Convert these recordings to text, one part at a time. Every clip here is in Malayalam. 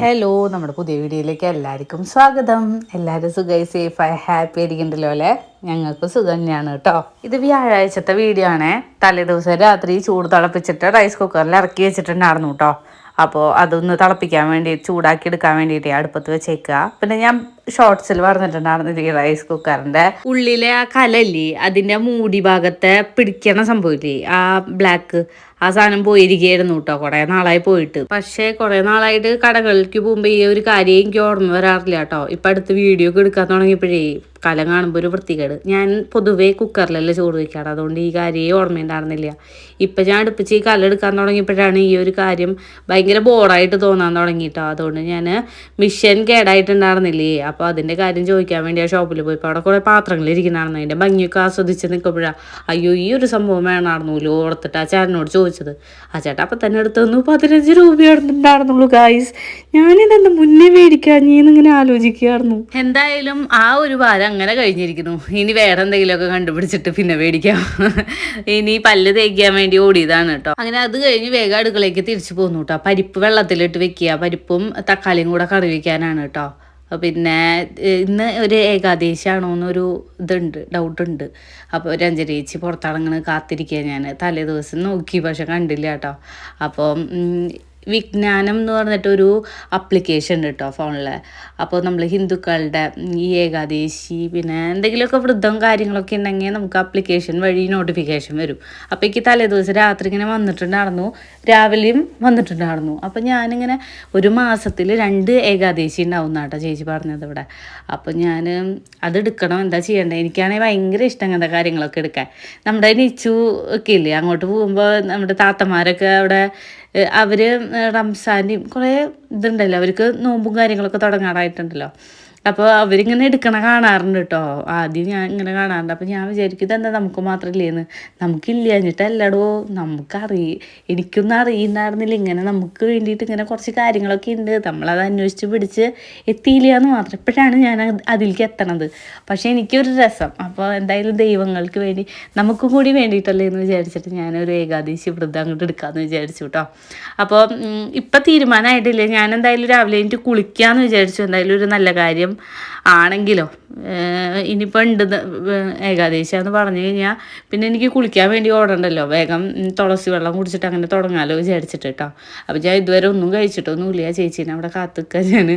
ഹലോ നമ്മുടെ പുതിയ വീഡിയോയിലേക്ക് എല്ലാവർക്കും സ്വാഗതം. എല്ലാവരും സുഖമായി സേഫായി ഹാപ്പി ആയിരിക്കണ്ടല്ലോ അല്ലേ? ഞങ്ങൾക്ക് സുഖം തന്നെയാണ് കേട്ടോ. ഇത് വ്യാഴാഴ്ചത്തെ വീഡിയോ ആണേ. തലേദിവസം രാത്രി ചൂട് തിളപ്പിച്ചിട്ട് റൈസ് കുക്കറിൽ ഇറക്കി വെച്ചിട്ടുണ്ടായിരുന്നു കേട്ടോ. അപ്പോൾ അതൊന്ന് തിളപ്പിക്കാൻ വേണ്ടി ചൂടാക്കി എടുക്കാൻ വേണ്ടിയിട്ട് അടുപ്പത്ത് വെച്ചേക്കുക. പിന്നെ ഞാൻ ഷോർട്സിൽ പറഞ്ഞിട്ടുണ്ടായിരുന്നു ഈ റൈസ് കുക്കറിന്റെ ഉള്ളിലെ ആ കലല്ലേ അതിന്റെ മൂടി ഭാഗത്തെ പിടിക്കണ സംഭവില്ലേ? ആ ബ്ലാക്ക് ആ സാധനം പോയിരിക്കുകയായിരുന്നു കേട്ടോ കുറെ നാളായി പോയിട്ട്. പക്ഷേ കുറെ നാളായിട്ട് കടകളിലേക്ക് പോകുമ്പോൾ ഈ ഒരു കാര്യം എനിക്ക് ഓർമ്മ വരാറില്ല കേട്ടോ. ഇപ്പം അടുത്ത് വീഡിയോ ഒക്കെ എടുക്കാൻ തുടങ്ങിയപ്പോഴേ കലം കാണുമ്പോൾ ഒരു വൃത്തികേട്. ഞാൻ പൊതുവേ കുക്കറിലല്ലേ ചോറ് വയ്ക്കാറ് അതുകൊണ്ട് ഈ കാര്യം ഓർമ്മയുണ്ടായിരുന്നില്ല. ഇപ്പം ഞാൻ അടുപ്പിച്ച് ഈ കല എടുക്കാൻ തുടങ്ങിയപ്പോഴാണ് ഈ ഒരു കാര്യം ഭയങ്കര ബോറായിട്ട് തോന്നാൻ തുടങ്ങിയിട്ടോ അതുകൊണ്ട് ഞാൻ മിഷൻ കേടായിട്ടുണ്ടായിരുന്നില്ലേ? അപ്പോൾ അതിന്റെ കാര്യം ചോദിക്കാൻ വേണ്ടി ആ ഷോപ്പിൽ പോയി. അവിടെ കുറേ പാത്രങ്ങൾ ഇരിക്കണമായിരുന്നു അതിന്റെ ഭംഗിയൊക്കെ ആസ്വദിച്ച് നിൽക്കുമ്പോഴാണ് അയ്യോ ഈ ഒരു സംഭവം വേണമായിരുന്നുള്ളൂ ഓർത്തിട്ട് ആ ചേട്ടനോട് ചോദിച്ചത്. ആ ചേട്ടൻ അപ്പം തന്നെ എടുത്തു തന്നു. പതിനഞ്ച് രൂപയായിരുന്നുണ്ടായിരുന്നുള്ളൂ ഗായ്സ് ഞാനിതെന്താ മുന്നേ മേടിക്കാൻ ഇങ്ങനെ ആലോചിക്കുകയായിരുന്നു? എന്തായാലും ആ ഒരു വാരം അങ്ങനെ കഴിഞ്ഞിരിക്കുന്നു. ഇനി വേറെ എന്തെങ്കിലുമൊക്കെ കണ്ടുപിടിച്ചിട്ട് പിന്നെ മേടിക്കാം. ഇനി പല്ല് തേക്കാൻ വേണ്ടി ഓടിയതാണ് കേട്ടോ. അങ്ങനെ അത് കഴിഞ്ഞ് വേഗം അടുക്കളയ്ക്ക് തിരിച്ചു പോന്നു കേട്ടോ. പരിപ്പ് വെള്ളത്തിലിട്ട് വെക്കുക. പരിപ്പും തക്കാളിയും കൂടെ കറി വയ്ക്കാനാണ് കേട്ടോ. പിന്നെ ഇന്ന് ഒരു ഏകാദേശമാണോ എന്നൊരു ഇതുണ്ട് ഡൗട്ടുണ്ട് അപ്പോൾ ഒരു അഞ്ചരേച്ചി പുറത്തിറങ്ങണ കാത്തിരിക്കുക ഞാൻ തലേ ദിവസം നോക്കി പക്ഷെ കണ്ടില്ല കേട്ടോ. അപ്പം ഉം, വിജ്ഞാനം എന്ന് പറഞ്ഞിട്ടൊരു അപ്ലിക്കേഷൻ ഉണ്ട് കേട്ടോ ഫോണിൽ അപ്പോൾ നമ്മൾ ഹിന്ദുക്കളുടെ ഈ ഏകാദേശി പിന്നെ എന്തെങ്കിലുമൊക്കെ വൃദ്ധം കാര്യങ്ങളൊക്കെ ഉണ്ടെങ്കിൽ നമുക്ക് അപ്ലിക്കേഷൻ വഴി നോട്ടിഫിക്കേഷൻ വരും. അപ്പോൾ എനിക്ക് തലേ ദിവസം രാത്രി ഇങ്ങനെ വന്നിട്ടുണ്ടായിരുന്നു. രാവിലെയും വന്നിട്ടുണ്ടായിരുന്നു. അപ്പോൾ ഞാനിങ്ങനെ ഒരു മാസത്തിൽ രണ്ട് ഏകാദേശി ഉണ്ടാവും കേട്ടോ ചേച്ചി പറഞ്ഞത് ഇവിടെ. അപ്പോൾ ഞാൻ അതെടുക്കണം എന്താ ചെയ്യേണ്ടത് എനിക്കാണെങ്കിൽ ഭയങ്കര ഇഷ്ടം അങ്ങനത്തെ കാര്യങ്ങളൊക്കെ എടുക്കാൻ. നമ്മുടെ നിച്ചു ഒക്കെ ഇല്ലേ? അങ്ങോട്ട് പോകുമ്പോൾ നമ്മുടെ താത്തമാരൊക്കെ അവിടെ ഏഹ് റംസാനും കുറേ ഇതുണ്ടല്ലോ. അവർക്ക് നോമ്പും കാര്യങ്ങളൊക്കെ തുടങ്ങാറായിട്ടുണ്ടല്ലോ. അപ്പോൾ അവരിങ്ങനെ എടുക്കണ കാണാറുണ്ട് കേട്ടോ ആദ്യം ഞാൻ ഇങ്ങനെ കാണാറുണ്ട്. അപ്പോൾ ഞാൻ വിചാരിക്കും ഇതെന്താ നമുക്ക് മാത്രമല്ലേന്ന് നമുക്കില്ല എന്നിട്ടല്ലടോ നമുക്കറി എനിക്കൊന്നും അറിയുന്നുണ്ടായിരുന്നില്ല ഇങ്ങനെ നമുക്ക് വേണ്ടിയിട്ട് ഇങ്ങനെ കുറച്ച് കാര്യങ്ങളൊക്കെ ഉണ്ട് നമ്മളത് അന്വേഷിച്ച് പിടിച്ച് എത്തിയില്ല എന്ന് മാത്രം. ഇപ്പോഴാണ് ഞാൻ അത് അതിലേക്ക് എത്തണത്. പക്ഷേ എനിക്കൊരു രസം. അപ്പോൾ എന്തായാലും ദൈവങ്ങൾക്ക് വേണ്ടി നമുക്കും കൂടി വേണ്ടിയിട്ടല്ലേ എന്ന് വിചാരിച്ചിട്ട് ഞാനൊരു ഏകാദശി വ്രതം അങ്ങോട്ട് എടുക്കാമെന്ന് വിചാരിച്ചു കേട്ടോ അപ്പോൾ ഇപ്പം തീരുമാനമായിട്ടില്ല ഞാൻ എന്തായാലും രാവിലെ എനിക്ക് കുളിക്കാമെന്ന് വിചാരിച്ചു. എന്തായാലും ഒരു നല്ല കാര്യം. ആണെങ്കിലോ? ഇനിയിപ്പോൾ ഉണ്ട് ഏകാദേശം എന്ന് പറഞ്ഞു കഴിഞ്ഞാൽ പിന്നെ എനിക്ക് കുളിക്കാൻ വേണ്ടി ഓടണ്ടല്ലോ വേഗം തുളസി വെള്ളം കുടിച്ചിട്ട് അങ്ങനെ തുടങ്ങാമല്ലോ വിചാരിച്ചിട്ട് കേട്ടോ അപ്പോൾ ഞാൻ ഇതുവരെ ഒന്നും കഴിച്ചിട്ടൊന്നുമില്ല. ചേച്ചീനെ അവിടെ കാത്തുക്ക ഞാൻ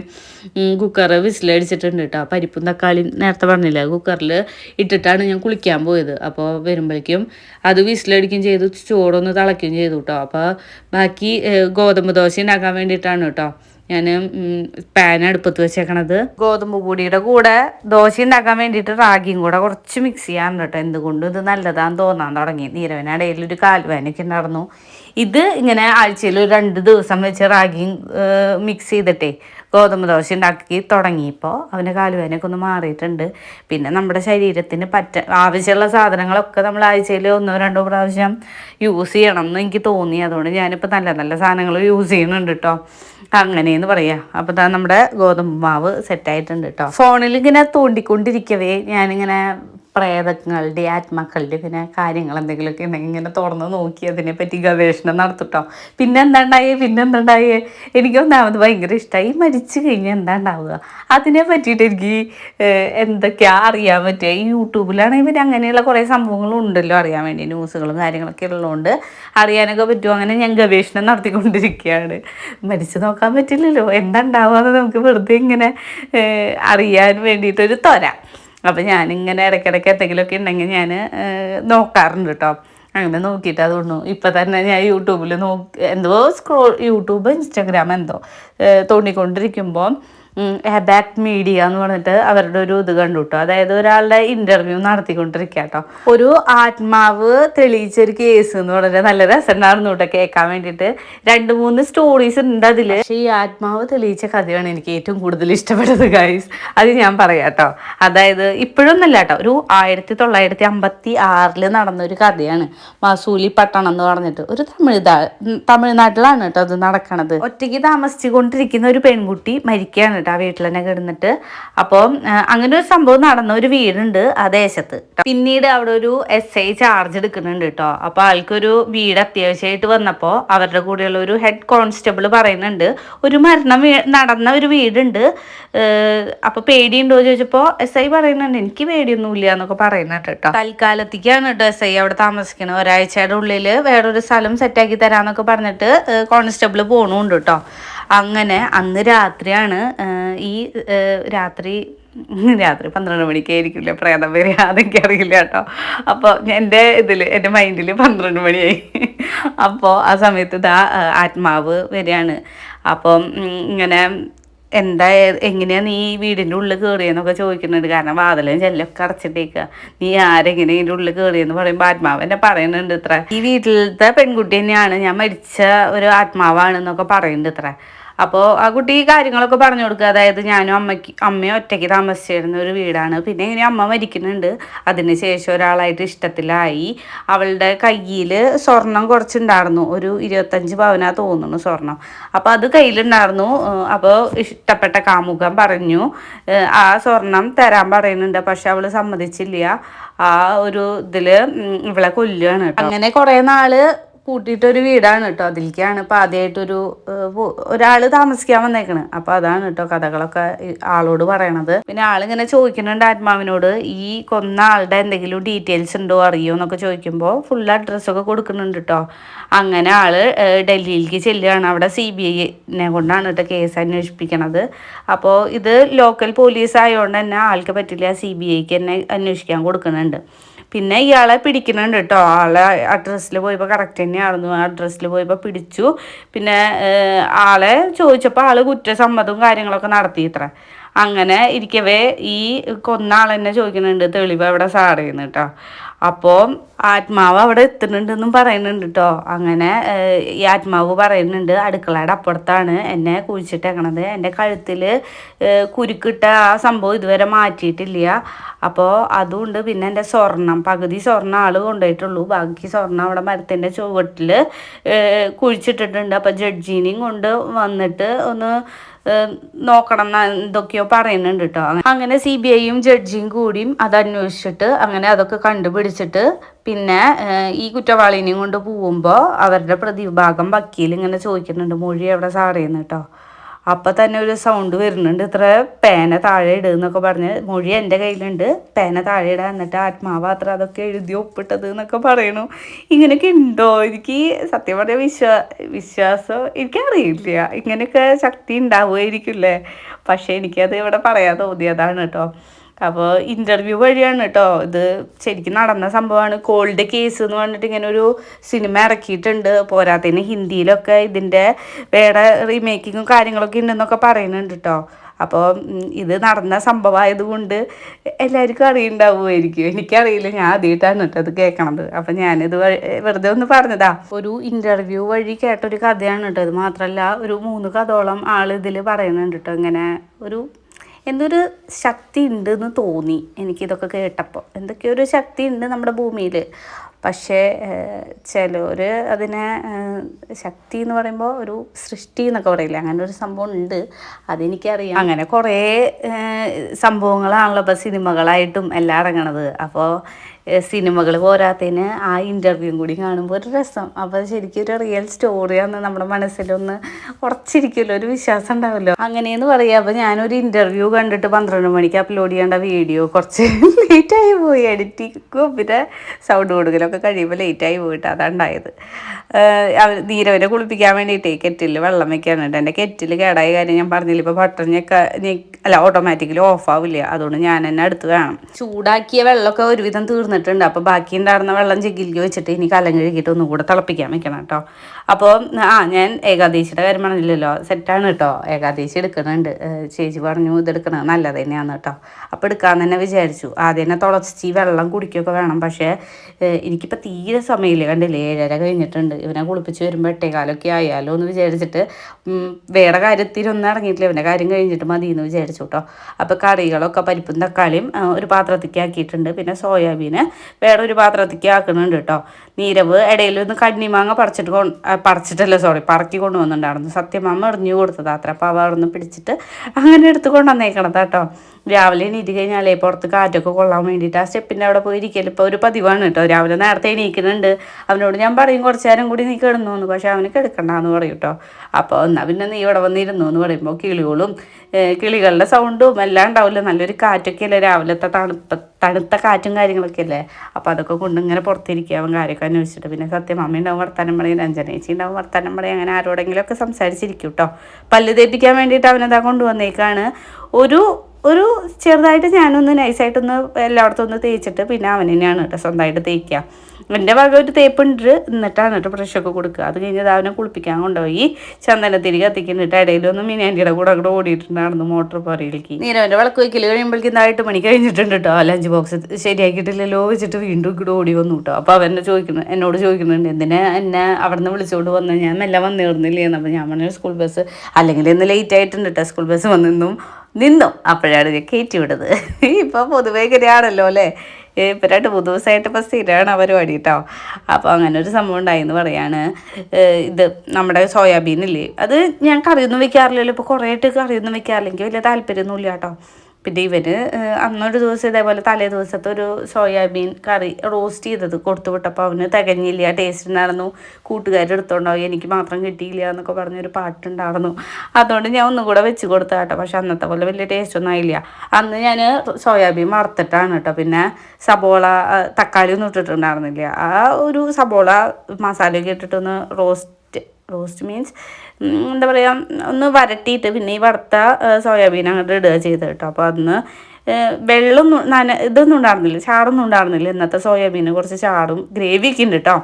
കുക്കറ് വിസിലടിച്ചിട്ടുണ്ട് കേട്ടോ പരിപ്പും തക്കാളിയും നേരത്തെ പറഞ്ഞില്ല? കുക്കറിൽ ഇട്ടിട്ടാണ് ഞാൻ കുളിക്കാൻ പോയത്. അപ്പോൾ വരുമ്പോഴേക്കും അത് വിസിലടിക്കുകയും ചെയ്തു ചോറൊന്ന് തിളയ്ക്കുകയും ചെയ്തു കേട്ടോ അപ്പോൾ ബാക്കി ഗോതമ്പ് ദോശ ഉണ്ടാക്കാൻ വേണ്ടിയിട്ടാണ് കേട്ടോ ഞാൻ പാൻ അടുപ്പത്ത് വെച്ചേക്കണത്. ഗോതമ്പ് പൊടിയുടെ കൂടെ ദോശ ഉണ്ടാക്കാൻ വേണ്ടിയിട്ട് റാഗിയും കൂടെ കുറച്ച് മിക്സ് ചെയ്യാറുണ്ട് കേട്ടോ എന്തുകൊണ്ടും ഇത് നല്ലതാന്ന് തോന്നാൻ തുടങ്ങി. നീരവനിടയിൽ ഒരു കാൽവാനൊക്കെ ഉണ്ടായിരുന്നു. ഇത് ഇങ്ങനെ ആഴ്ചയിൽ ഒരു രണ്ട് ദിവസം വെച്ച് റാഗിയും മിക്സ് ചെയ്തിട്ടേ ഗോതമ്പ് ദോശ ഉണ്ടാക്കി തുടങ്ങിയപ്പോൾ അവന്റെ കാലുവേനൊക്കെ ഒന്ന് മാറിയിട്ടുണ്ട്. പിന്നെ നമ്മുടെ ശരീരത്തിന് പറ്റ ആവശ്യമുള്ള സാധനങ്ങളൊക്കെ നമ്മൾ ആഴ്ചയിൽ ഒന്നോ രണ്ടോ പ്രാവശ്യം യൂസ് ചെയ്യണം എന്ന് എനിക്ക് തോന്നി. അതുകൊണ്ട് ഞാനിപ്പോൾ നല്ല നല്ല സാധനങ്ങൾ യൂസ് ചെയ്യുന്നുണ്ട് കേട്ടോ അങ്ങനെയെന്ന് പറയാം. അപ്പോൾ താ നമ്മുടെ ഗോതമ്പ് മാവ് സെറ്റായിട്ടുണ്ട് കേട്ടോ ഫോണിൽ ഇങ്ങനെ തോണ്ടിക്കൊണ്ടിരിക്കവേ ഞാനിങ്ങനെ പ്രേതങ്ങളുടെ ആത്മാക്കളുടെ പിന്നെ കാര്യങ്ങൾ എന്തെങ്കിലുമൊക്കെ ഉണ്ടെങ്കിൽ ഇങ്ങനെ തുറന്ന് നോക്കി അതിനെപ്പറ്റി ഗവേഷണം നടത്തിട്ടോ. പിന്നെ എന്താണ്ടായേ? പിന്നെ എന്താണ്ടായേ? എനിക്ക് ഒന്നാമത് ഭയങ്കര ഇഷ്ടമായി മരിച്ചു കഴിഞ്ഞാൽ എന്താ ഉണ്ടാവുക? അതിനെ പറ്റിയിട്ട് എനിക്ക് എന്തൊക്കെയാ അറിയാൻ പറ്റുക? ഈ യൂട്യൂബിലാണെങ്കിൽ പിന്നെ അങ്ങനെയുള്ള കുറേ സംഭവങ്ങളും ഉണ്ടല്ലോ അറിയാൻ വേണ്ടി. ന്യൂസുകളും കാര്യങ്ങളൊക്കെ ഉള്ളതുകൊണ്ട് അറിയാനൊക്കെ പറ്റുമോ? അങ്ങനെ ഞാൻ ഗവേഷണം നടത്തിക്കൊണ്ടിരിക്കുകയാണ്. മരിച്ചു നോക്കാൻ പറ്റില്ലല്ലോ. എന്താ ഉണ്ടാവുക എന്ന് നമുക്ക് വെറുതെ ഇങ്ങനെ അറിയാൻ വേണ്ടിയിട്ടൊരു തൊര അപ്പം ഞാനിങ്ങനെ ഇടയ്ക്കിടയ്ക്ക് എന്തെങ്കിലുമൊക്കെ ഉണ്ടെങ്കിൽ ഞാൻ നോക്കാറുണ്ട് കേട്ടോ. അങ്ങനെ നോക്കിയിട്ട് അതുകൊണ്ട് ഇപ്പം തന്നെ ഞാൻ യൂട്യൂബിൽ നോക്കി എന്തോ സ്ക്രോൾ യൂട്യൂബ് ഇൻസ്റ്റാഗ്രാം എന്തോ തോണ്ടിക്കൊണ്ടിരിക്കുമ്പോൾ ബാക്ക് മീഡിയ എന്ന് പറഞ്ഞിട്ട് അവരുടെ ഒരു ഇത് കണ്ടു കേട്ടോ അതായത് ഒരാളുടെ ഇന്റർവ്യൂ നടത്തിക്കൊണ്ടിരിക്കുക കേട്ടോ ഒരു ആത്മാവ് തെളിയിച്ച ഒരു കേസ് എന്ന് പറഞ്ഞിട്ട് നല്ല രസമുണ്ടായിരുന്നു കേട്ടോ കേൾക്കാൻ വേണ്ടിയിട്ട്. രണ്ട് മൂന്ന് സ്റ്റോറീസ് ഉണ്ട് അതിൽ പക്ഷേ ഈ ആത്മാവ് തെളിയിച്ച കഥയാണ് എനിക്ക് ഏറ്റവും കൂടുതൽ ഇഷ്ടപ്പെട്ടത് ഗൈസ് അത് ഞാൻ പറയാം കേട്ടോ അതായത് ഇപ്പോഴൊന്നല്ല കേട്ടോ ഒരു ആയിരത്തി തൊള്ളായിരത്തി അമ്പത്തി ആറിൽ നടന്ന ഒരു കഥയാണ്. മാസൂലി പട്ടണം എന്ന് പറഞ്ഞിട്ട്. ഒരു തമിഴ് തമിഴ്നാട്ടിലാണ് കേട്ടോ അത് നടക്കണത്. ഒറ്റയ്ക്ക് താമസിച്ചു കൊണ്ടിരിക്കുന്ന ഒരു പെൺകുട്ടി മരിക്കുകയാണ് കേട്ടോ ആ വീട്ടിൽ തന്നെ കിടന്നിട്ട്. അപ്പോൾ അങ്ങനെ ഒരു സംഭവം നടന്ന ഒരു വീടുണ്ട് ആ ദേശത്ത്. പിന്നീട് അവിടെ ഒരു എസ് ഐ ചാർജ് എടുക്കുന്നുണ്ട് കേട്ടോ. അപ്പോൾ ആൾക്കൊരു വീട് അത്യാവശ്യമായിട്ട് വന്നപ്പോൾ അവരുടെ കൂടെയുള്ള ഒരു ഹെഡ് കോൺസ്റ്റബിൾ പറയുന്നുണ്ട് ഒരു മരണം നടന്ന ഒരു വീടുണ്ട്. അപ്പോൾ പേടിയുണ്ടോ? ചോദിച്ചപ്പോൾ എസ് ഐ പറയുന്നുണ്ട് എനിക്ക് പേടിയൊന്നുമില്ല എന്നൊക്കെ പറയുന്നുണ്ട് കേട്ടോ. തൽക്കാലത്തേക്കാണ് കേട്ടോ എസ് ഐ അവിടെ താമസിക്കുന്നത് ഒരാഴ്ചയുടെ ഉള്ളിൽ വേറൊരു സ്ഥലം സെറ്റാക്കി തരാമെന്നൊക്കെ പറഞ്ഞിട്ട് കോൺസ്റ്റബിൾ പോണുണ്ട് കേട്ടോ. അങ്ങനെ അന്ന് രാത്രിയാണ് ഈ രാത്രി രാത്രി പന്ത്രണ്ട് മണിക്കായിരിക്കില്ല പ്രേതം വരിക അതൊക്കെ അറിയില്ല കേട്ടോ. അപ്പോൾ എന്റെ ഇതിൽ എന്റെ മൈൻഡിൽ പന്ത്രണ്ട് മണിയായി. അപ്പോൾ ആ സമയത്ത് ഇതാ ആത്മാവ് വരികയാണ്. അപ്പം ഇങ്ങനെ എന്താ എങ്ങനെയാണ് എങ്ങനെയാ നീ വീടിന്റെ ഉള്ളിൽ കയറിയെന്നൊക്കെ ചോദിക്കുന്നുണ്ട്. കാരണം വാതിലും ചെല്ലൊക്കെ അടച്ചിട്ടേക്കുക നീ ആരെങ്ങനെ ഇതിന്റെ ഉള്ളിൽ കയറിയെന്ന് പറയുമ്പോൾ ആത്മാവ് എന്നെ പറയുന്നുണ്ട് ഇത്ര. ഈ വീട്ടിലത്തെ പെൺകുട്ടി തന്നെയാണ്. ഞാൻ മരിച്ച ഒരു ആത്മാവാണെന്നൊക്കെ പറയുന്നുണ്ട് ഇത്ര. അപ്പോൾ ആ കുട്ടി ഈ കാര്യങ്ങളൊക്കെ പറഞ്ഞു കൊടുക്കുക. അതായത് ഞാനും അമ്മയ്ക്ക് അമ്മയും ഒറ്റയ്ക്ക് താമസിച്ചിരുന്ന ഒരു വീടാണ്. പിന്നെ ഇങ്ങനെ അമ്മ മരിക്കുന്നുണ്ട്. അതിന് ശേഷം ഒരാളായിട്ട് ഇഷ്ടത്തിലായി. അവളുടെ കയ്യിൽ സ്വർണം കുറച്ചുണ്ടായിരുന്നു. ഒരു ഇരുപത്തഞ്ച് പവനാ തോന്നുന്നു സ്വർണം. അപ്പോൾ അത് കയ്യിലുണ്ടായിരുന്നു. അപ്പോൾ ഇഷ്ടപ്പെട്ട കാമുഖം പറഞ്ഞു ആ സ്വർണം തരാൻ പറയുന്നുണ്ട്. പക്ഷെ അവൾ സമ്മതിച്ചില്ല. ആ ഒരു ഇതിൽ ഇവളെ കൊല്ലുകയാണ് അങ്ങനെ കുറേ നാൾ കൂട്ടിയിട്ടൊരു വീടാണ് കേട്ടോ. അതിലേക്കാണ് ഇപ്പം ആദ്യമായിട്ടൊരു ഒരാൾ താമസിക്കാൻ വന്നേക്കണ്. അപ്പോൾ അതാണ് കേട്ടോ കഥകളൊക്കെ ആളോട് പറയണത്. പിന്നെ ആളിങ്ങനെ ചോദിക്കുന്നുണ്ട് ആത്മാവിനോട് ഈ കൊന്ന ആളുടെ എന്തെങ്കിലും ഡീറ്റെയിൽസ് ഉണ്ടോ? അറിയോ? എന്നൊക്കെ ചോദിക്കുമ്പോൾ ഫുൾ അഡ്രസ്സൊക്കെ കൊടുക്കുന്നുണ്ട് കേട്ടോ. അങ്ങനെ ആൾ ഡൽഹിയിലേക്ക് ചെല്ലുകയാണ്. അവിടെ സി ബി ഐനെ കൊണ്ടാണ് കേട്ടോ കേസ് അന്വേഷിപ്പിക്കണത്. അപ്പോൾ ഇത് ലോക്കൽ പോലീസ് ആയതുകൊണ്ട് തന്നെ ആൾക്ക് പറ്റില്ല സി ബി ഐക്ക് തന്നെ അന്വേഷിക്കാൻ കൊടുക്കുന്നുണ്ട്. പിന്നെ ഇയാളെ പിടിക്കുന്നുണ്ട് കേട്ടോ. ആളെ അഡ്രസ്സിൽ പോയപ്പോൾ കറക്റ്റ് തന്നെയായിരുന്നു ആ അഡ്രസ്സിൽ പോയപ്പോൾ പിടിച്ചു. പിന്നെ ആളെ ചോദിച്ചപ്പോൾ ആൾ കുറ്റസമ്മതവും കാര്യങ്ങളൊക്കെ നടത്തി ഇത്ര. അങ്ങനെ ഇരിക്കവേ ഈ കൊന്ന ആൾ തന്നെ ചോദിക്കുന്നുണ്ട് തെളിവ് എവിടെ സാറേന്ന് കേട്ടോ അപ്പോൾ ആത്മാവ് അവിടെ എത്തുന്നുണ്ടെന്നും പറയുന്നുണ്ട് കേട്ടോ അങ്ങനെ ഈ ആത്മാവ് പറയുന്നുണ്ട് അടുക്കളയുടെ അപ്പുറത്താണ് എന്നെ കുഴിച്ചിട്ടേക്കണത്. എന്റെ കഴുത്തിൽ കുരുക്കിട്ട ആ സംഭവം ഇതുവരെ മാറ്റിയിട്ടില്ല. അപ്പോൾ അതുകൊണ്ട് പിന്നെ എന്റെ സ്വർണം പകുതി സ്വർണം ആൾ കൊണ്ടുപോയിട്ടുള്ളൂ. ബാക്കി സ്വർണം അവിടെ മരത്തിന്റെ ചുവട്ടിൽ കുഴിച്ചിട്ടിട്ടുണ്ട്. അപ്പോൾ ജഡ്ജിനെയും കൊണ്ട് വന്നിട്ട് ഒന്ന് നോക്കണം എന്തൊക്കെയോ പറയുന്നുണ്ട് കേട്ടോ അങ്ങനെ സി ബി ഐയും ജഡ്ജിയും കൂടിയും അത് അന്വേഷിച്ചിട്ട് അങ്ങനെ അതൊക്കെ കണ്ടുപിടിച്ചിട്ട് പിന്നെ ഈ കുറ്റവാളിനെയും കൊണ്ട് പോകുമ്പോൾ അവരുടെ പ്രതിഭാഗം വക്കീൽ ഇങ്ങനെ ചോദിക്കുന്നുണ്ട് മൊഴി എവിടെ സാറേന്ന് കേട്ടോ അപ്പം തന്നെ ഒരു സൗണ്ട് വരുന്നുണ്ട്. ഇത്ര പേന താഴെ ഇടുന്നൊക്കെ പറഞ്ഞ് മൊഴി എന്റെ കയ്യിലുണ്ട്. പേന താഴെ ഇടാൻ എന്നിട്ട് ആത്മാവ് അത്ര അതൊക്കെ എഴുതി ഒപ്പിട്ടത് എന്നൊക്കെ പറയണു. ഇങ്ങനെയൊക്കെ ഉണ്ടോ? എനിക്ക് സത്യം പറഞ്ഞ വിശ്വാ വിശ്വാസം എനിക്കറിയില്ല. ഇങ്ങനെയൊക്കെ ശക്തി ഉണ്ടാവുമായിരിക്കില്ലേ പക്ഷേ എനിക്കത് ഇവിടെ പറയാൻ തോന്നിയതാണ് കേട്ടോ. അപ്പോൾ ഇന്റർവ്യൂ വഴിയാണ് കേട്ടോ ഇത് ശരിക്കും നടന്ന സംഭവമാണ്. കോൾഡ് കേസ് എന്ന് പറഞ്ഞിട്ട് ഇങ്ങനെ ഒരു സിനിമ ഇറക്കിയിട്ടുണ്ട്. പോരാത്തതിന് ഹിന്ദിയിലൊക്കെ ഇതിന്റെ വേറെ റീമേക്കിങ്ങും കാര്യങ്ങളൊക്കെ ഉണ്ടെന്നൊക്കെ പറയുന്നുണ്ട് കേട്ടോ അപ്പോൾ ഇത് നടന്ന സംഭവമായതുകൊണ്ട് എല്ലാവർക്കും അറിയുണ്ടാവുമായിരിക്കും. എനിക്കറിയില്ല ഞാൻ ആദ്യമായിട്ടാണ് കേട്ടോ അത് കേൾക്കണത് അപ്പം ഞാനിത് വെറുതെ ഒന്ന് പറഞ്ഞതാ. ഒരു ഇന്റർവ്യൂ വഴി കേട്ടൊരു കഥയാണ് കേട്ടോ ഇത് മാത്രമല്ല ഒരു മൂന്ന് കഥോളം ആൾ ഇതിൽ പറയുന്നുണ്ട് കേട്ടോ ഇങ്ങനെ ഒരു എന്തൊരു ശക്തി ഉണ്ട് എന്ന് തോന്നി എനിക്കിതൊക്കെ കേട്ടപ്പോൾ. എന്തൊക്കെയോ ഒരു ശക്തി ഉണ്ട് നമ്മുടെ ഭൂമിയിൽ. പക്ഷേ ചിലർ അതിനെ ശക്തി എന്ന് പറയുമ്പോൾ ഒരു സൃഷ്ടി എന്നൊക്കെ പറയില്ല? അങ്ങനെ ഒരു സംഭവം ഉണ്ട്. അതെനിക്കറിയാം. അങ്ങനെ കുറേ സംഭവങ്ങളാണല്ലോ ഇപ്പോൾ സിനിമകളായിട്ടും എല്ലാം ഇറങ്ങണത്. അപ്പോൾ സിനിമകൾ പോരാത്തതിന് ആ ഇന്റർവ്യൂ കൂടി കാണുമ്പോൾ ഒരു രസം. അപ്പോൾ ശരിക്കും ഒരു റിയൽ സ്റ്റോറിയാന്ന് നമ്മുടെ മനസ്സിലൊന്ന് ഉറച്ചിരിക്കുമല്ലോ ഒരു വിശ്വാസം ഉണ്ടാവുമല്ലോ. അങ്ങനെയെന്ന് പറയുക അപ്പോൾ ഞാനൊരു ഇന്റർവ്യൂ കണ്ടിട്ട് പന്ത്രണ്ട് മണിക്ക് അപ്ലോഡ് ചെയ്യേണ്ട വീഡിയോ കുറച്ച് ലേറ്റായി പോയി. എഡിറ്റിങ്ങും പിന്നെ സൗണ്ട് കൊടുക്കലൊക്കെ കഴിയുമ്പോൾ ലേറ്റായി പോയിട്ട് അതാണ് ഉണ്ടായത്. അവർ നീരവനെ കുളിപ്പിക്കാൻ വേണ്ടിയിട്ടേ കെറ്റിൽ വെള്ളം വെക്കാണ് കേട്ടോ. എന്റെ കെറ്റിൽ കേടായ കാര്യം ഞാൻ പറഞ്ഞില്ല? ഇപ്പോൾ ബട്ടൺ ഞെക്ക അല്ല ഓട്ടോമാറ്റിക്കലി ഓഫ് ആവില്ല? അതുകൊണ്ട് ഞാൻ തന്നെ അടുത്ത് വേണം. ചൂടാക്കിയ വെള്ളമൊക്കെ ഒരുവിധം തീർന്നിട്ടുണ്ട് അപ്പോൾ ബാക്കി ഉണ്ടായിരുന്ന വെള്ളം ജഗ്ഗിലേക്ക് വെച്ചിട്ട് ഇനി കലം കഴുകിയിട്ട് ഒന്നും കൂടെ തിളപ്പിക്കാൻ വെക്കണം കേട്ടോ. അപ്പോൾ ആ ഞാൻ ഏകാദശിയുടെ കാര്യം പറഞ്ഞില്ലല്ലോ. സെറ്റാണ് കേട്ടോ. ഏകാദശി എടുക്കുന്നുണ്ട്. ചേച്ചി പറഞ്ഞു ഇതെടുക്കണത് നല്ലത് തന്നെയാണ് കേട്ടോ. അപ്പോൾ എടുക്കാമെന്ന് തന്നെ വിചാരിച്ചു. ആദ്യം തന്നെ തുളച്ചി വെള്ളം കുടിക്കുകയൊക്കെ വേണം. പക്ഷേ എനിക്കിപ്പോൾ തീരെ സമയമില്ല. കണ്ടില്ലേ? ഏഴര കഴിഞ്ഞിട്ടുണ്ട്. ഇവനെ കുളിപ്പിച്ച് വരുമ്പോൾ എട്ടേകാലൊക്കെ ആയാലോ എന്ന് വിചാരിച്ചിട്ട് വേറെ കാര്യത്തിലൊന്നും ഇറങ്ങിയിട്ടില്ല. ഇവന്റെ കാര്യം കഴിഞ്ഞിട്ട് മതി എന്ന് വിചാരിച്ചു കേട്ടോ. അപ്പോൾ കറികളൊക്കെ പരിപ്പും തക്കാളിയും ഒരു പാത്രത്തേക്ക് ആക്കിയിട്ടുണ്ട്. പിന്നെ സോയാബീന് വേറെ ഒരു പാത്രത്തേക്ക് ആക്കുന്നുണ്ട് കേട്ടോ. നീരവ് ഇടയിൽ ഒന്ന് കണ്ണിമാങ്ങ പറിച്ചിട്ട് കൊണ്ട് പറിച്ചിട്ടല്ല സോറി പറക്കി കൊണ്ടുവന്നിട്ടുണ്ടായിരുന്നു. സത്യമാമ എറിഞ്ഞു കൊടുത്തത് അത്ര. അപ്പോൾ അവ അവിടെ പിടിച്ചിട്ട് അങ്ങനെ എടുത്ത് കൊണ്ടുവന്നേക്കണത് കേട്ടോ. രാവിലെ എണീറ്റ് കഴിഞ്ഞാലേ പുറത്ത് കാറ്റൊക്കെ കൊള്ളാൻ വേണ്ടിയിട്ട് ആ സ്റ്റെപ്പിന്റെ അവിടെ പോയി ഇരിക്കൽ ഇപ്പോൾ ഒരു പതിവാണ് കേട്ടോ. രാവിലെ നേരത്തെ എണീക്കുന്നുണ്ട്. അവനോട് ഞാൻ പറയും കുറച്ച് നേരം കൂടി നീ കിടന്നു എന്ന് പക്ഷേ അവന് കിടക്കണ്ടെന്ന് പറയും കേട്ടോ. അപ്പോൾ എന്നാൽ പിന്നെ നീ ഇവിടെ വന്നിരുന്നു എന്ന് പറയുമ്പോൾ കിളികളും കിളികളുടെ സൗണ്ടും എല്ലാം ഉണ്ടാവില്ല നല്ലൊരു കാറ്റൊക്കെ അല്ലേ രാവിലത്തെ തണുപ്പ് തണുത്ത കാറ്റും കാര്യങ്ങളൊക്കെ അല്ലേ അപ്പോൾ അതൊക്കെ കൊണ്ട് ഇങ്ങനെ പുറത്തിരിക്കുക അവൻ കാര്യമൊക്കെ അന്വേഷിച്ചിട്ട് പിന്നെ സത്യം അമ്മ ഉണ്ടാവും വർത്താനം പറയും രഞ്ജനേച്ചി ഉണ്ടാവും വർത്താനം പറയും അങ്ങനെ ആരോടെങ്കിലുമൊക്കെ സംസാരിച്ചിരിക്കും കേട്ടോ പല്ല് തേപ്പിക്കാൻ വേണ്ടിയിട്ട് അവനതാ കൊണ്ടുവന്നേക്കാണ്. ഒരു ഒരു ചെറുതായിട്ട് ഞാനൊന്ന് നൈസായിട്ടൊന്ന് എല്ലായിടത്തും ഒന്ന് തേച്ചിട്ട് പിന്നെ അവൻ തന്നെയാണ് കേട്ടോ സ്വന്തമായിട്ട് തേക്കുക. എന്റെ ഭാഗം ഒരു തേപ്പുണ്ട്. എന്നിട്ടാണ് കേട്ടോ ഒക്കെ കൊടുക്കുക. അത് കഴിഞ്ഞ് അവനെ കുളിപ്പിക്കാൻ കൊണ്ടുപോയി. ചന്ദനത്തിരി കത്തിക്കുന്നിട്ട് ഇടയിലൊന്നും മിനാന്റിയുടെ കൂടെ അങ്ങോട്ട് ഓടിയിട്ടുണ്ടായിരുന്നു മോട്ടോർ പുറയിലേക്ക് നീരവന്റെ വിളക്ക് വയ്ക്കൽ കഴിയുമ്പോഴേക്കും ഇതായിട്ട് മണി കഴിഞ്ഞിട്ടുണ്ട് കേട്ടോ. ലഞ്ച് ബോക്സ് ശരിയാക്കിയിട്ടില്ലല്ലോ വെച്ചിട്ട് വീണ്ടും ഇവിടെ ഓടി വന്നു കേട്ടോ. അപ്പോൾ അവൻ എന്നെ ചോദിക്കുന്നു എന്നോട് ചോദിക്കുന്നുണ്ട് എന്തിനാ എന്നെ അവിടെ നിന്ന് വിളിച്ചുകൊണ്ട് വന്നു? ഞാൻ മെല്ലെ വന്നിരുന്നില്ലേ അപ്പോൾ ഞാൻ പറഞ്ഞു സ്കൂൾ ബസ് അല്ലെങ്കിൽ ഇന്ന് ലേറ്റ് ആയിട്ടുണ്ട് കേട്ടോ. സ്കൂൾ ബസ് വന്നിന്നും നിന്നു അപ്പോഴാണ് കയറ്റി വിടുന്നത്. ഇപ്പം പൊതുവേ ഇങ്ങനെയാണല്ലോ അല്ലേ? ഇപ്പം രണ്ട് മൂന്ന് ദിവസമായിട്ട് ഇപ്പം സ്ഥിരമാണ് പരിപാടി കേട്ടോ അപ്പോൾ അങ്ങനെ ഒരു സംഭവം ഉണ്ടായെന്ന് പറയാണ്. ഇത് നമ്മുടെ സോയാബീൻ ഇല്ലേ അത് ഞാൻ കറിയൊന്നും വെക്കാറില്ലല്ലോ. ഇപ്പോൾ കുറേ ആയിട്ട് കറിയൊന്നും വെക്കാറില്ല. എനിക്ക് വലിയ താല്പര്യമൊന്നുമില്ല കേട്ടോ. പിന്നെ ഇവന് അന്നൊരു ദിവസം ഇതേപോലെ തലേ ദിവസത്തെ ഒരു സോയാബീൻ കറി റോസ്റ്റ് ചെയ്തത് കൊടുത്തു വിട്ടപ്പോൾ അവന് തികഞ്ഞില്ല. ടേസ്റ്റ് ഉണ്ടായിരുന്നു. കൂട്ടുകാരെടുത്തോണ്ടാവും എനിക്ക് മാത്രം കിട്ടിയില്ല എന്നൊക്കെ പറഞ്ഞൊരു പാട്ടുണ്ടായിരുന്നു. അതുകൊണ്ട് ഞാൻ ഒന്നും കൂടെ വെച്ച് കൊടുത്ത കേട്ടോ. പക്ഷെ അന്നത്തെ പോലെ വലിയ ടേസ്റ്റ് ഒന്നും ആയില്ല. അന്ന് ഞാൻ സോയാബീൻ വറുത്തിട്ടാണ് കേട്ടോ. പിന്നെ സബോള തക്കാളി ഒന്നും ഇട്ടിട്ടുണ്ടായിരുന്നില്ല. ആ ഒരു സബോള മസാലയൊക്കെ ഇട്ടിട്ടൊന്ന് റോസ്റ്റ് റോസ്റ്റ് മീൻസ് എന്താ പറയുക ഒന്ന് വരട്ടിയിട്ട് പിന്നെ ഈ വറുത്ത സോയാബീൻ അങ്ങോട്ട് ഇടുക ചെയ്ത് കേട്ടോ. അപ്പോൾ അന്ന് വെള്ളം നന ഇതൊന്നും ഉണ്ടായിരുന്നില്ല ചാറൊന്നും ഉണ്ടായിരുന്നില്ല. ഇന്നത്തെ സോയാബീന് കുറച്ച് ചാറും ഗ്രേവി ഒക്കെ ഉണ്ട് കേട്ടോ.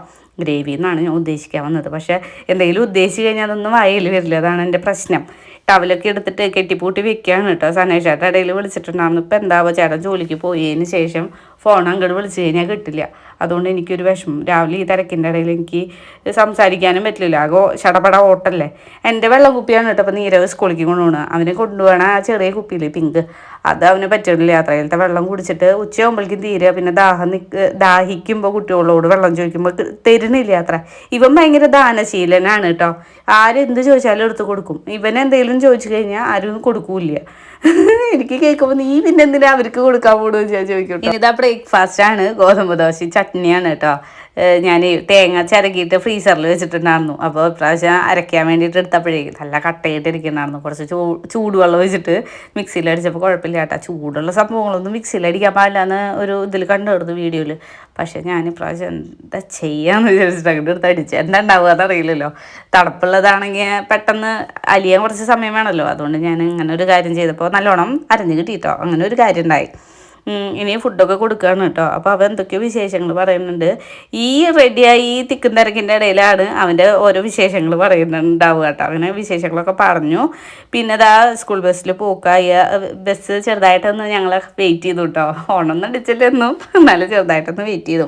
ഗ്രേവി എന്നാണ് ഞാൻ ഉദ്ദേശിക്കാൻ വന്നത്. പക്ഷേ എന്തെങ്കിലും ഉദ്ദേശിച്ച് കഴിഞ്ഞാൽ അതൊന്നും വായിൽ വരില്ല. അതാണ് എന്റെ പ്രശ്നം. ടവലൊക്കെ എടുത്തിട്ട് കെട്ടിപ്പൂട്ടി വെക്കുകയാണ് കേട്ടോ. സനേഷ് ചേട്ടൻ ഇടയിൽ വിളിച്ചിട്ടുണ്ടായിരുന്നു. ഇപ്പം എന്താവോ ചേട്ടൻ ജോലിക്ക് പോയതിന് ശേഷം ഫോൺ അങ്ങോട്ട് വിളിച്ച് കഴിഞ്ഞാൽ കിട്ടില്ല. അതുകൊണ്ട് എനിക്കൊരു വിഷമം. രാവിലെ ഈ തിരക്കിന്റെ ഇടയിൽ എനിക്ക് സംസാരിക്കാനും പറ്റില്ല ആകെ ചടപട ഓട്ടല്ലേ. എന്റെ വെള്ളം കുപ്പിയാണ് കേട്ടോ അപ്പോൾ നീരവ് സ്കൂളിലേക്ക് കൊണ്ടുപോകണം അവനെ കൊണ്ടുപോകണ ആ ചെറിയ കുപ്പിയിൽ പിങ്ക്. അത് അവന് പറ്റില്ല യാത്രയിലത്തെ വെള്ളം കുടിച്ചിട്ട് ഉച്ചയാകുമ്പോഴേക്കും തീരുക പിന്നെ ദാഹം നിക്ക് ദാഹിക്കുമ്പോൾ കുട്ടികളോട് വെള്ളം ചോദിക്കുമ്പോൾ തരുന്നില്ല അത്ര. ഇവൻ ഭയങ്കര ദാനശീലനാണ് കേട്ടോ. ആരെന്ത് ചോദിച്ചാലും എടുത്ത് കൊടുക്കും. ഇവൻ എന്തെങ്കിലും ചോദിച്ചു കഴിഞ്ഞാൽ ആരും കൊടുക്കൂല എനിക്ക് കേൾക്കുമ്പോൾ നീ പിന്നെ എന്തിനാ അവർക്ക് കൊടുക്കാൻ പോകണമെന്ന് ഞാൻ ചോദിക്കും ഇനി ഇതാ ബ്രേക്ക്ഫാസ്റ്റ് ആണ്. ഗോതമ്പ് ദോശയും ചട്നിയാണ് കേട്ടോ ഞാൻ തേങ്ങ ചിരകിയിട്ട് ഫ്രീസറിൽ വെച്ചിട്ടുണ്ടായിരുന്നു. അപ്പോൾ ഇപ്രാവശ്യം അരയ്ക്കാൻ വേണ്ടിയിട്ട് എടുത്തപ്പോഴേക്കും നല്ല കട്ടയായിട്ട് ഇരിക്കുന്നുണ്ടായിരുന്നു കുറച്ച് ചൂ ചൂടുവെള്ളം വെച്ചിട്ട് മിക്സിയിൽ അടിച്ചപ്പോൾ കുഴപ്പമില്ല കേട്ടോ. ചൂടുള്ള സംഭവങ്ങളൊന്നും മിക്സിയിൽ അടിക്കാൻ പാടില്ല എന്ന് ഒരു ഇതിൽ കണ്ടുവരുന്നു വീഡിയോയിൽ പക്ഷേ ഞാൻ ഇപ്രാവശ്യം എന്താ ചെയ്യാന്ന് വിചാരിച്ചിട്ട് അങ്ങോട്ട് എടുത്ത് അടിച്ച്. എന്താ ഉണ്ടാവുക അതറിയില്ലല്ലോ. തണുപ്പുള്ളതാണെങ്കിൽ പെട്ടെന്ന് അലിയാൻ കുറച്ച് സമയം വേണമല്ലോ. അതുകൊണ്ട് ഞാൻ ഇങ്ങനെ ഒരു കാര്യം ചെയ്തപ്പോൾ നല്ലോണം അരഞ്ഞ് കിട്ടിയിട്ടോ അങ്ങനെ ഒരു കാര്യം ഉണ്ടായി. ഇനി ഫുഡൊക്കെ കൊടുക്കുകയാണ് കേട്ടോ. അപ്പോൾ അവൻ എന്തൊക്കെയോ വിശേഷങ്ങൾ പറയുന്നുണ്ട്. ഈ റെഡിയായി ഈ തിക്കും തിരക്കിന്റെ ഇടയിലാണ് അവന്റെ ഓരോ വിശേഷങ്ങൾ പറയുന്നുണ്ടാവുക കേട്ടോ. അങ്ങനെ വിശേഷങ്ങളൊക്കെ പറഞ്ഞു. പിന്നെ അതാ സ്കൂൾ ബസ്സിൽ പോക്കായ ബസ് ചെറുതായിട്ടൊന്ന് ഞങ്ങളെ വെയിറ്റ് ചെയ്തു കേട്ടോ. ഓണൊന്നും അടിച്ചില്ലെന്നും എന്നാലും ചെറുതായിട്ടൊന്ന് വെയിറ്റ് ചെയ്തു.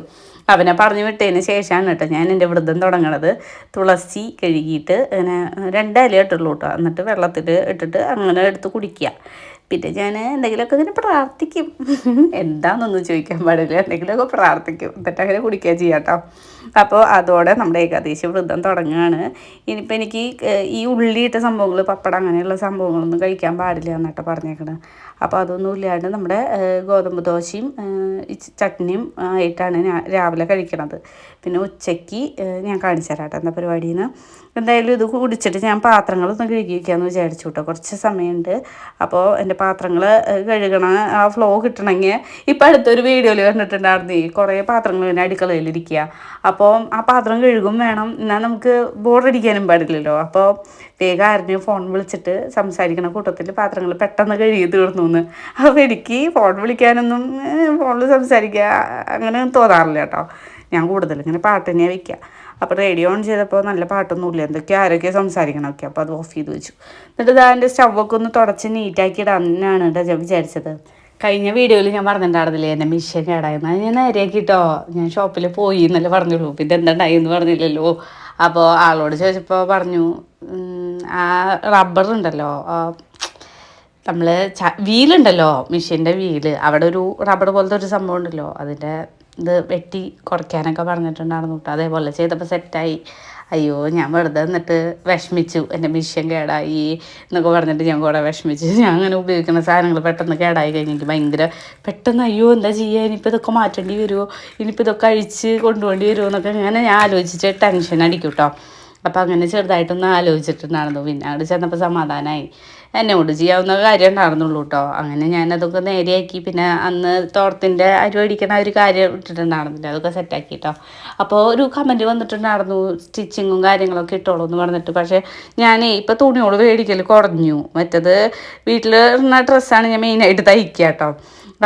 അവനെ പറഞ്ഞു വിട്ടതിന് ശേഷമാണ് കേട്ടോ ഞാൻ എന്റെ വ്രതം തുടങ്ങണത്. തുളസി കഴുകിയിട്ട് അങ്ങനെ രണ്ടല ഇട്ടുള്ളൂ കേട്ടോ. എന്നിട്ട് വെള്ളത്തിൽ ഇട്ടിട്ട് അങ്ങനെ എടുത്ത് കുടിക്കുക. പിന്നെ ഞാൻ എന്തെങ്കിലുമൊക്കെ ഇങ്ങനെ പ്രാർത്ഥിക്കും. എന്താണെന്നൊന്നും ചോദിക്കാൻ പാടില്ല. എന്തെങ്കിലുമൊക്കെ പ്രാർത്ഥിക്കും. എന്നിട്ട് അങ്ങനെ കുടിക്കുക ചെയ്യാം കേട്ടോ അപ്പോൾ അതോടെ നമ്മുടെ ഏകാദേശി വ്രതം തുടങ്ങുകയാണ്. ഇനിയിപ്പോൾ എനിക്ക് ഈ ഉള്ളിയിട്ട സംഭവങ്ങൾ പപ്പടം അങ്ങനെയുള്ള സംഭവങ്ങളൊന്നും കഴിക്കാൻ പാടില്ല എന്നിട്ട് പറഞ്ഞേക്കണത് അപ്പോൾ അതൊന്നും ഇല്ലാണ്ട് നമ്മുടെ ഗോതമ്പ് ദോശയും ചട്നിയും ആയിട്ടാണ് രാവിലെ കഴിക്കണത്. പിന്നെ ഉച്ചയ്ക്ക് ഞാൻ കാണിച്ചു തരാം കേട്ടോ എന്താ നിന്ന് എന്തായാലും ഇത് കുടിച്ചിട്ട് ഞാൻ പാത്രങ്ങളൊന്ന് കഴുകി വയ്ക്കാമെന്ന് വിചാരിച്ചു കേട്ടോ കുറച്ച് സമയമുണ്ട്. അപ്പോൾ എന്റെ പാത്രങ്ങൾ കഴുകണ ആ ഫ്ലോ കിട്ടണമെങ്കിൽ ഇപ്പം അടുത്തൊരു വീഡിയോയിൽ കണ്ടിട്ടുണ്ടായിരുന്നു ഈ കുറേ പാത്രങ്ങൾ ഇങ്ങനെ അടുക്കളയിലിരിക്കുക. അപ്പോൾ ആ പാത്രം കഴുകും വേണം. എന്നാൽ നമുക്ക് ബോറടിക്കാനും പാടില്ലല്ലോ. അപ്പോൾ വേഗം ആരുടെയും ഫോൺ വിളിച്ചിട്ട് സംസാരിക്കണ കൂട്ടത്തിൽ പാത്രങ്ങൾ പെട്ടെന്ന് കഴുകി തീർന്നു എന്ന്. അപ്പോൾ എനിക്ക് ഫോൺ വിളിക്കാനൊന്നും ഫോണിൽ സംസാരിക്കുക അങ്ങനെ തോന്നാറില്ല കേട്ടോ ഞാൻ കൂടുതൽ ഇങ്ങനെ തന്നെയാണ് വയ്ക്കുക. അപ്പോൾ റേഡിയോ ഓൺ ചെയ്തപ്പോൾ നല്ല പാട്ടൊന്നുമില്ല. എന്തൊക്കെയോ ആരൊക്കെയോ സംസാരിക്കണമൊക്കെ. അപ്പോൾ അത് ഓഫ് ചെയ്ത് വെച്ചു. എന്നിട്ട് ഇതാ എന്റെ സ്റ്റവൊക്കെ ഒന്ന് തുടച്ച് നീറ്റാക്കി ഇടാനാണ് കേട്ടോ ഞാൻ വിചാരിച്ചത്. കഴിഞ്ഞ വീഡിയോയിൽ ഞാൻ പറഞ്ഞിട്ടുണ്ടായിരുന്നില്ലേ എന്റെ മിഷൻ കേടായിരുന്നു അത് ഞാൻ നേരെയാക്കിട്ടോ ഞാൻ ഷോപ്പിൽ പോയി എന്നല്ലേ പറഞ്ഞുള്ളൂ. പിന്നെ എന്തുണ്ടായി എന്ന് പറഞ്ഞില്ലല്ലോ. അപ്പോൾ ആളോട് ചോദിച്ചപ്പോൾ പറഞ്ഞു ആ റബ്ബർ ഉണ്ടല്ലോ. നമ്മൾ വീലുണ്ടല്ലോ. മിഷീന്റെ വീൽ. അവിടെ ഒരു റബ്ബർ പോലത്തെ ഒരു സംഭവം ഉണ്ടല്ലോ. അതിന്റെ ഇത് വെട്ടി കുറയ്ക്കാനൊക്കെ പറഞ്ഞിട്ടുണ്ടായിരുന്നു കേട്ടോ. അതേപോലെ ചെയ്തപ്പോൾ സെറ്റായി. അയ്യോ ഞാൻ വെറുതെ എന്നിട്ട് വിഷമിച്ചു. എന്റെ മിഷ്യൻ കേടായി എന്നൊക്കെ പറഞ്ഞിട്ട് ഞാൻ കൂടെ വിഷമിച്ചു. ഞാൻ അങ്ങനെ ഉപയോഗിക്കുന്ന സാധനങ്ങൾ പെട്ടെന്ന് കേടായി കഴിഞ്ഞ് എനിക്ക് ഭയങ്കര പെട്ടെന്ന് അയ്യോ എന്താ ചെയ്യുക ഇനിയിപ്പോൾ ഇതൊക്കെ മാറ്റേണ്ടി വരുമോ? ഇനിയിപ്പോൾ ഇതൊക്കെ അഴിച്ച് കൊണ്ടുപോകേണ്ടി വരുമോ എന്നൊക്കെ അങ്ങനെ ഞാൻ ആലോചിച്ച് ടെൻഷൻ അടിക്കും കേട്ടോ. അപ്പോൾ അങ്ങനെ ചെറുതായിട്ടൊന്ന് ആലോചിച്ചിട്ടുണ്ടായിരുന്നു. പിന്നെ അവിടെ ചെന്നപ്പോൾ സമാധാനമായി. എന്നോട് ചെയ്യാവുന്ന കാര്യം ഉണ്ടായിരുന്നുള്ളൂ കേട്ടോ അങ്ങനെ ഞാനതൊക്കെ നേരെയാക്കി. പിന്നെ അന്ന് തോർത്തിന്റെ അരി അടിക്കണ ഒരു കാര്യം ഇട്ടിട്ടുണ്ടായിരുന്നില്ല. അതൊക്കെ സെറ്റാക്കി കേട്ടോ അപ്പോൾ ഒരു കമന്റ് വന്നിട്ടുണ്ടായിരുന്നു സ്റ്റിച്ചിങ്ങും കാര്യങ്ങളൊക്കെ ഇട്ടോളൂ എന്ന് പറഞ്ഞിട്ട്. പക്ഷേ ഞാൻ ഇപ്പോൾ തുണിയോട് മേടിക്കൽ കുറഞ്ഞു. മറ്റത് വീട്ടിൽ ഇടുന്ന ഡ്രസ്സാണ് ഞാൻ മെയിനായിട്ട് തയ്ക്കുക കേട്ടോ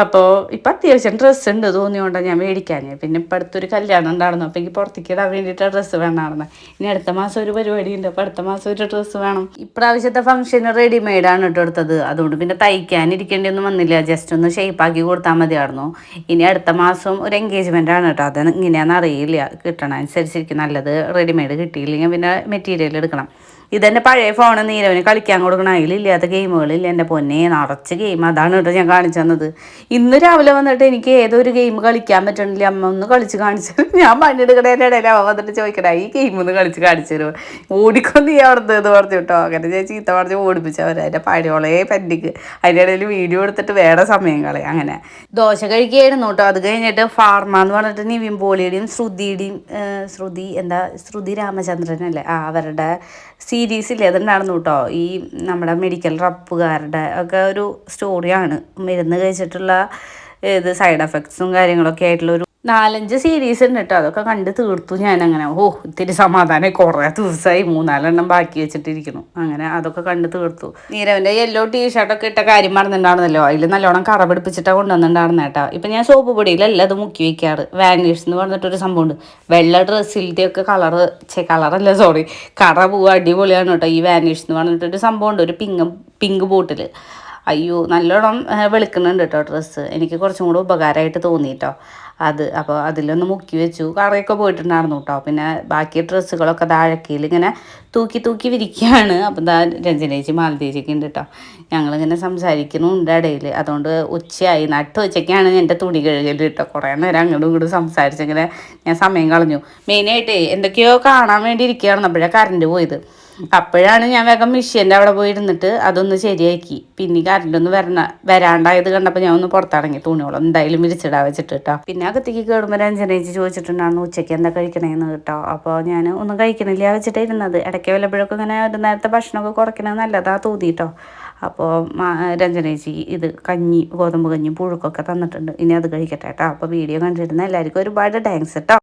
അപ്പോൾ ഇപ്പം അത്യാവശ്യം ഡ്രസ്സ് ഉണ്ട് തോന്നിയോണ്ടാണ് ഞാൻ മേടിക്കാൻ പിന്നെ ഇപ്പം അടുത്തൊരു കല്യാണം ഉണ്ടായിരുന്നു. അപ്പോൾ എനിക്ക് പുറത്തേക്ക് ഇടാൻ വേണ്ടിയിട്ട് ഡ്രസ്സ് വേണമായിരുന്നു ഇനി അടുത്ത മാസം ഒരു പരിപാടി ഉണ്ട് അപ്പോൾ അടുത്ത മാസം ഒരു ഡ്രസ്സ് വേണം. ഇപ്രാവശ്യത്തെ ഫംഗ്ഷന് റെഡിമെയ്ഡാണ് ഇട്ട് എടുത്തത്. അതുകൊണ്ട് പിന്നെ തയ്ക്കാൻ ഇരിക്കേണ്ടിയൊന്നും വന്നില്ല. ജസ്റ്റ് ഒന്ന് ഷേപ്പാക്കി കൊടുത്താൽ മതിയായിരുന്നു ഇനി അടുത്ത മാസം ഒരു എൻഗേജ്മെന്റ് ആണ് കേട്ടോ അത് ഇങ്ങനെയാണെന്ന് അറിയില്ല. കിട്ടണം അനുസരിച്ചിരിക്കും. നല്ലത് റെഡിമെയ്ഡ് കിട്ടിയില്ലെങ്കിൽ പിന്നെ മെറ്റീരിയൽ എടുക്കണം. ഇതെന്റെ പഴയ ഫോണ് നീരവന് കളിക്കാൻ കൊടുക്കണ അതിലില്ലാത്ത ഗെയിമുകളില്ല എന്റെ പൊന്നെ നിറച്ച് ഗെയിം അതാണ് കേട്ടോ ഞാൻ കാണിച്ചു തന്നത്. ഇന്ന് രാവിലെ വന്നിട്ട് എനിക്ക് ഏതൊരു ഗെയിം കളിക്കാൻ പറ്റണില്ല. അമ്മ ഒന്ന് കളിച്ച് കാണിച്ചു ഞാൻ പണിയെടുക്കണേന്റെ ഇടയിൽ അവ വന്നിട്ട് ചോദിക്കണ ഈ ഗെയിം ഒന്ന് കളിച്ച് കാണിച്ചു തരുമോ? ഓടിക്കൊന്ന് ഈ അവിടുത്തെ എന്ന് പറഞ്ഞു കേട്ടോ. അങ്ങനെ ഞാൻ ചീത്ത പറഞ്ഞ് ഓടിപ്പിച്ചവർ എന്റെ പഴയോളേ പെൻഡിക്ക് അതിന്റെ ഇടയിൽ വീഡിയോ എടുത്തിട്ട് വേറെ സമയം കളി അങ്ങനെ. ദോശ കഴിക്കുകയായിരുന്നു കേട്ടോ. അത് കഴിഞ്ഞിട്ട് ഫാർമ എന്ന് പറഞ്ഞിട്ട് നിവിൻ പോളിയുടെയും ശ്രുതിയുടെയും ശ്രുതി എന്താ? ശ്രുതി രാമചന്ദ്രനല്ലേ ആ അവരുടെ സീരീസില്ലേ അതുണ്ടായിരുന്നു കേട്ടോ ഈ നമ്മുടെ മെഡിക്കൽ റപ്പുകാരുടെ ഒക്കെ ഒരു സ്റ്റോറിയാണ് മരുന്ന് കഴിച്ചിട്ടുള്ള ഇത് സൈഡ് എഫക്ട്സും കാര്യങ്ങളൊക്കെ ആയിട്ടുള്ള ഒരു നാലഞ്ച് സീരീസ് ഉണ്ട് കേട്ടോ അതൊക്കെ കണ്ട് തീർത്തു ഞാൻ അങ്ങനെ ഓ ഇത്തിരി സമാധാനം കുറേ ദിവസമായി മൂന്നാലെണ്ണം ബാക്കി വെച്ചിട്ടിരിക്കുന്നു. അങ്ങനെ അതൊക്കെ കണ്ട് തീർത്തു. നീരവന്റെ യെല്ലോ ടീ ഷർട്ടൊക്കെ ഇട്ട കാര്യം പറഞ്ഞിട്ടുണ്ടായിരുന്നല്ലോ അതിൽ നല്ലോണം കറ പിടിപ്പിച്ചിട്ടാണ് കൊണ്ടുവന്നിട്ടുണ്ടായിരുന്ന കേട്ടോ ഇപ്പം ഞാൻ സോപ്പ് പൊടിയിലല്ല അത് മുക്കി വയ്ക്കാറ് വാനിഷ് എന്ന് പറഞ്ഞിട്ടൊരു സംഭവമുണ്ട് വെള്ള ഡ്രസ്സിലത്തെയൊക്കെ കളറ് ചെ കളറല്ല സോറി കറ പോവുക അടിപൊളിയാണ് കേട്ടോ ഈ വാനിഷ് എന്ന് പറഞ്ഞിട്ടൊരു സംഭവമുണ്ട് ഒരു പിങ്ക് പിങ്ക് ബോട്ടിൽ അയ്യോ നല്ലോണം വെളുക്കുന്നുണ്ട് കേട്ടോ ഡ്രസ്സ് എനിക്ക് കുറച്ചും കൂടെ ഉപകാരമായിട്ട് തോന്നി കേട്ടോ അത് അപ്പോൾ അതിലൊന്ന് മുക്കി വെച്ചു. കറയൊക്കെ പോയിട്ടുണ്ടായിരുന്നു കേട്ടോ പിന്നെ ബാക്കി ഡ്രസ്സുകളൊക്കെ താഴക്കയിൽ ഇങ്ങനെ തൂക്കി തൂക്കി വിരിക്കുകയാണ് അപ്പം ദാ രഞ്ജനേച്ചി മാലതേച്ചിക്ക് ഉണ്ട് കേട്ടോ ഞങ്ങളിങ്ങനെ സംസാരിക്കുന്നുണ്ട് ഇടയിൽ അതുകൊണ്ട് ഉച്ചയായി. നട്ട് ഉച്ചയ്ക്കാണ് എന്റെ തുണി കഴുകൽ കേട്ടോ കുറേ നേരം അങ്ങോട്ടും ഇങ്ങോട്ടും സംസാരിച്ചിങ്ങനെ ഞാൻ സമയം കളഞ്ഞു. മെയിനായിട്ടേ എന്തൊക്കെയോ കാണാൻ വേണ്ടി ഇരിക്കുകയാണ് അപ്പോഴേ കറണ്ട് പോയത്. അപ്പോഴാണ് ഞാൻ വേഗം മിഷ്യന്റെ അവിടെ പോയി ഇരുന്നിട്ട് അതൊന്ന് ശരിയാക്കി. പിന്നെ കറണ്ടൊന്ന് വരണ വരാണ്ടായത് കണ്ടപ്പോൾ ഞാൻ ഒന്ന് പുറത്തിറങ്ങി. തുണിയോളം എന്തായാലും വിരിച്ചിടാ വെച്ചിട്ട് കേട്ടോ പിന്നെ അകത്തേക്ക് കയറുമ്പോൾ രഞ്ജനയിച്ച് ചോദിച്ചിട്ടുണ്ടായിരുന്നു ഉച്ചയ്ക്ക് എന്താ കഴിക്കണേന്ന്? കേട്ടോ അപ്പോൾ ഞാൻ ഒന്നും കഴിക്കണില്ല വെച്ചിട്ട് ഇരുന്നത്. ഇടയ്ക്ക് വല്ലപ്പോഴൊക്കെ ഇങ്ങനെ ഒരു നേരത്തെ ഭക്ഷണമൊക്കെ കുറയ്ക്കണത് നല്ലതാ തോന്നി കേട്ടോ അപ്പോൾ രഞ്ജനേച്ചി ഇത് കഞ്ഞി ഗോതമ്പ് കഞ്ഞി പുഴുക്കൊക്കെ തന്നിട്ടുണ്ട്. ഇനി അത് കഴിക്കട്ടെ കേട്ടോ അപ്പോൾ വീഡിയോ കണ്ടിരുന്ന എല്ലാവർക്കും ഒരുപാട് താങ്ക്സ് കേട്ടോ